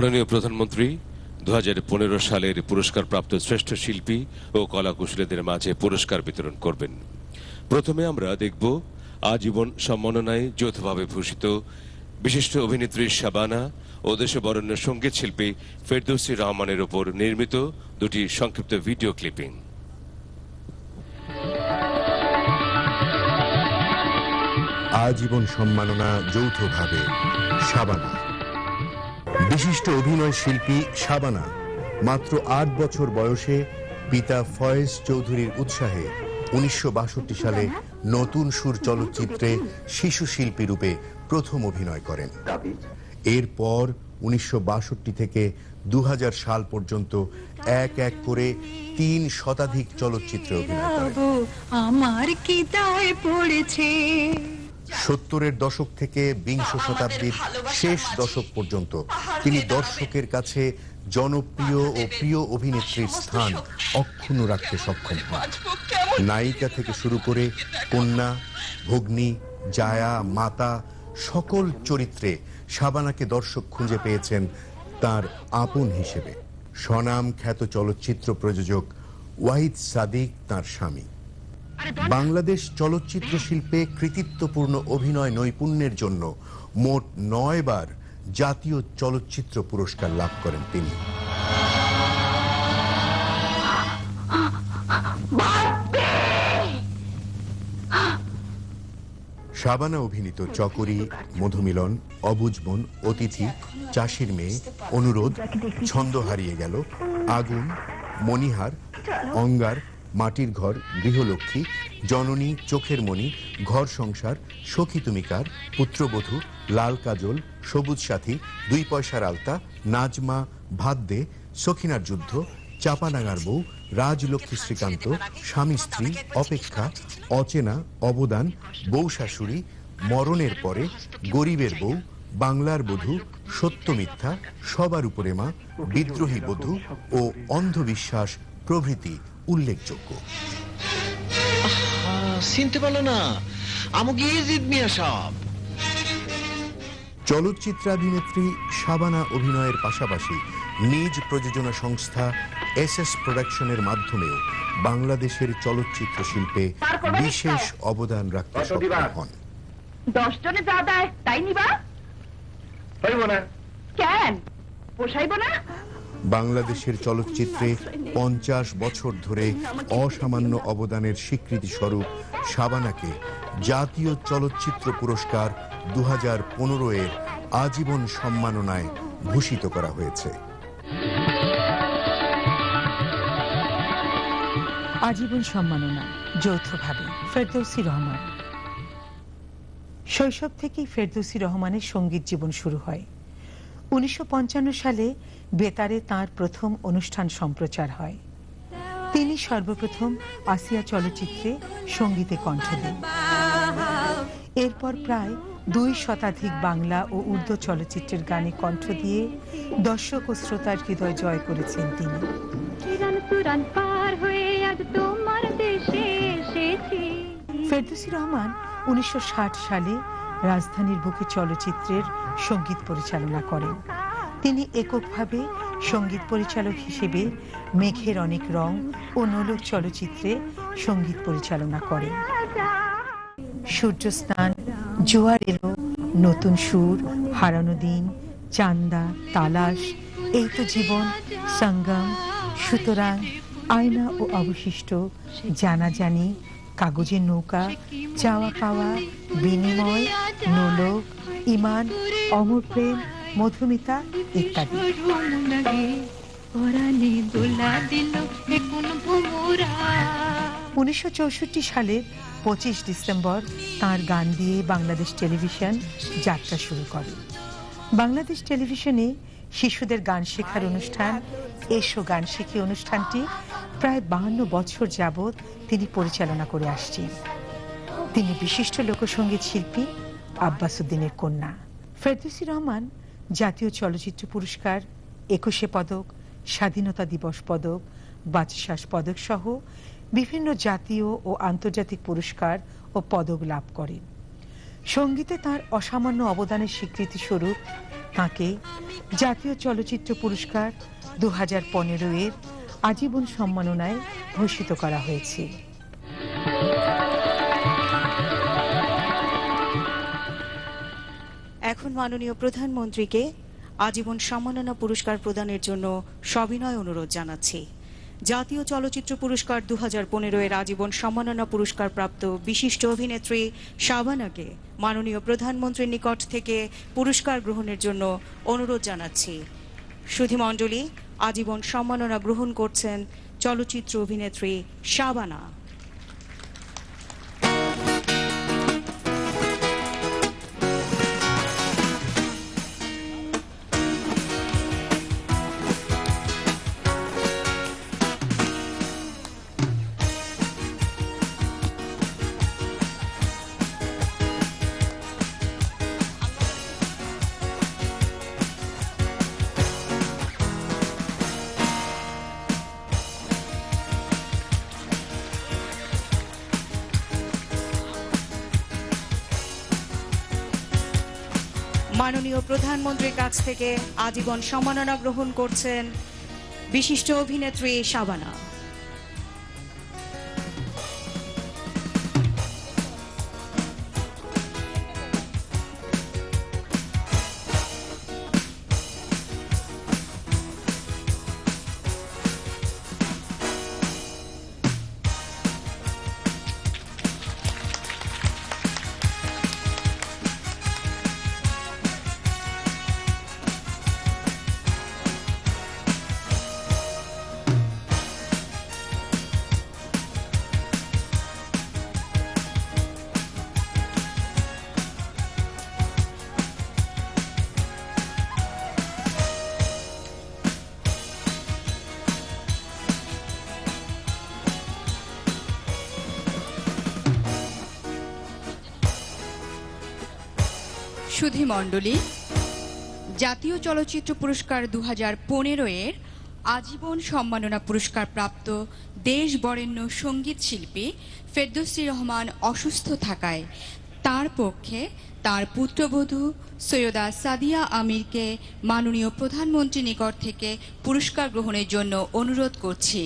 মাননীয় প্রধানমন্ত্রী দু হাজার পনেরো সালের পুরস্কারপ্রাপ্ত শ্রেষ্ঠ শিল্পী ও কলাকুশলীদের মাঝে পুরস্কার বিতরণ করবেন। প্রথমে আমরা দেখব আজীবন সম্মাননায় যৌথভাবে ভূষিত বিশিষ্ট অভিনেত্রী শাবানা ও দেশবরণ্য সংগীত শিল্পী ফেরদৌসি রহমানের ওপর নির্মিত দুটি সংক্ষিপ্ত ভিডিও ক্লিপিং। আজীবন সম্মাননা যৌথভাবে শাবানা। বিশিষ্ট অভিনয় শিল্পী শাবানা মাত্র আট বছর বয়সে পিতা ফয়েজ চৌধুরীর উৎসাহে উনিশশো বাষট্টি সালে নতুন সুর চলচ্চিত্রে শিশু শিল্পী রূপে প্রথম অভিনয় করেন। এরপর উনিশশো বাষট্টি থেকে দু হাজার সাল পর্যন্ত এক এক করে তিন শতাধিক চলচ্চিত্রে অভিনয় করেন। আমার কি দায় পড়েছে। সত্তরের দশক থেকে বিংশ শতাব্দীর শেষ দশক পর্যন্ত তিনি দর্শকের কাছে জনপ্রিয় ও প্রিয় অভিনেত্রীর স্থান অক্ষুণ্ণ রাখতে সক্ষম হন। নায়িকা থেকে শুরু করে কন্যা ভগ্নী জায়া মাতা সকল চরিত্রে শাবানাকে দর্শক খুঁজে পেয়েছেন তার আপন হিসেবে। স্বনাম খ্যাত চলচ্চিত্র প্রযোজক ওয়াহিদ সাদিক তার স্বামী। বাংলাদেশ চলচ্চিত্র শিল্পে কৃতিত্বপূর্ণ অভিনয় নৈপুণ্যের জন্য মোট নয় বার জাতীয় চলচ্চিত্র পুরস্কার লাভ করেন তিনি। শাবানা অভিনীত চকরি মধুমিলন অবুজবন অতিথি চাষির মেয়ে অনুরোধ ছন্দ হারিয়ে গেল আগুন মনিহার অঙ্গার মাটির ঘর, গৃহলক্ষ্মী, জননী, চোখের মণি, ঘর সংসার, সখী তুমিকার, পুত্রবধূ, লাল কাজল, সবুজ সাথী, দুই পয়সার আলতা, নাজমা ভাত দে সখিনার যুদ্ধ চাপানাঙার বউ, রাজলক্ষ্মী শ্রীকান্ত, স্বামী স্ত্রী, অপেক্ষা, অচেনা, অবদান, বউ শাশুড়ি, মরণের পরে গরিবের বউ, বাংলার বধূ, সত্য মিথ্যা, সবার উপরে মা, বিদ্রোহী বধূ ও অন্ধবিশ্বাস প্রভৃতি। উল্লেখযোগ্য। চিনতে পারল না। আমাকে ইজিদ মিয়া সাহেব। চলচ্চিত্রাভিনেত্রী শাবানা অভিনয়ের পাশাপাশি নিজ প্রযোজনা সংস্থা এস এস প্রোডাকশনের মাধ্যমেও বাংলাদেশের চলচ্চিত্র শিল্পে বিশেষ অবদান রাখতে সক্ষম হন। দশ জনে যা দেয় তাই নিবা? না কেন? পোষাইব না? বাংলাদেশের চলচ্চিত্রে পঞ্চাশ বছর ধরে অসামান্য অবদানের স্বীকৃতি স্বরূপ শাবানাকে জাতীয় চলচ্চিত্র পুরস্কার দু হাজার এর আজীবন সম্মাননায় ভূষিত করা হয়েছে। আজীবন সম্মাননা, যৌথভাবে, ফেরদৌসি রহমান। শৈশব থেকেই ফেরদৌসি রহমানের সংগীত জীবন শুরু হয়। উনিশশো সালে বেতারে তার প্রথম অনুষ্ঠান সম্প্রচার হয়। তিনি সর্বপ্রথম আসিয়া চলচ্চিত্রে সঙ্গীতে কণ্ঠ দেন। এরপর প্রায় দুই শতাধিক বাংলা ও উর্দু চলচ্চিত্রের গানে কণ্ঠ দিয়ে দর্শক ও শ্রোতার হৃদয় জয় করেছেন তিনি। ফেরদৌসি রহমান উনিশশো ষাট সালে রাজধানীর বুকে চলচ্চিত্রের সংগীত পরিচালনা করেন। তিনি এককভাবে সংগীত পরিচালক হিসেবে মেঘের অনেক রং ও নোলক চলচ্চিত্রে সংগীত পরিচালনা করেন। সূর্যস্নান, জোয়ার এলো, নতুন সুর, হারানো দিন চান্দা তালাশ, এই তো জীবন, সঙ্গম, সুতরাং আয়না ও অবশিষ্ট, জানাজানি কাগজের নৌকা চাওয়া পাওয়া বিনিময় নোলক ইমান অমর প্রেম মধুমিতা ইত্যাদি। উনিশশো চৌষট্টি সালের পঁচিশ ডিসেম্বর তার গান দিয়ে বাংলাদেশ টেলিভিশন যাত্রা শুরু করে। বাংলাদেশ টেলিভিশনে শিশুদের গান শেখার অনুষ্ঠান এসো গান শিখি অনুষ্ঠানটি প্রায় বাহান্ন বছর যাবৎ তিনি পরিচালনা করে আসছেন। তিনি বিশিষ্ট লোকসঙ্গীত শিল্পী আব্বাস উদ্দিনের কন্যা। ফেরদৌসি রহমান জাতীয় চলচ্চিত্র পুরস্কার, একুশে পদক, স্বাধীনতা দিবস পদক বাচশ্বাস পদক সহ বিভিন্ন জাতীয় ও আন্তর্জাতিক পুরস্কার ও পদক লাভ করেন। সঙ্গীতে তার অসামান্য অবদানের স্বীকৃতি স্বরূপ তাকে জাতীয় চলচ্চিত্র পুরস্কার দু হাজার পনেরো এর আজীবন সম্মাননায় ভূষিত করা হয়েছে। এখন মাননীয় প্রধানমন্ত্রীকে আজীবন সম্মাননা পুরস্কার প্রদানের জন্য সবিনয় অনুরোধ জানাচ্ছি। জাতীয় চলচ্চিত্র পুরস্কার দু হাজার পনেরো এর আজীবন সম্মাননা পুরস্কার প্রাপ্ত বিশিষ্ট অভিনেত্রী শাবানাকে মাননীয় প্রধানমন্ত্রীর নিকট থেকে পুরস্কার গ্রহণের জন্য অনুরোধ জানাচ্ছি। সুধীমণ্ডলী আজীবন সম্মাননা গ্রহণ করছেন চলচ্চিত্র অভিনেত্রী শাবানা। মাননীয় প্রধানমন্ত্রীর কাছ থেকে আজীবন সম্মাননা গ্রহণ করছেন বিশিষ্ট অভিনেত্রী শাবানা। সুধী মণ্ডলী, জাতীয় চলচ্চিত্র পুরস্কার দু হাজার পনেরো এর আজীবন সম্মাননা পুরস্কার প্রাপ্ত দেশ বরেণ্য সংগীত শিল্পী ফেরদৌসি রহমান অসুস্থ থাকায় তার পক্ষে তার পুত্রবধূ সৈয়দা সাদিয়া আমিরকে মাননীয় প্রধানমন্ত্রী নিকট থেকে পুরস্কার গ্রহণের জন্য অনুরোধ করছি।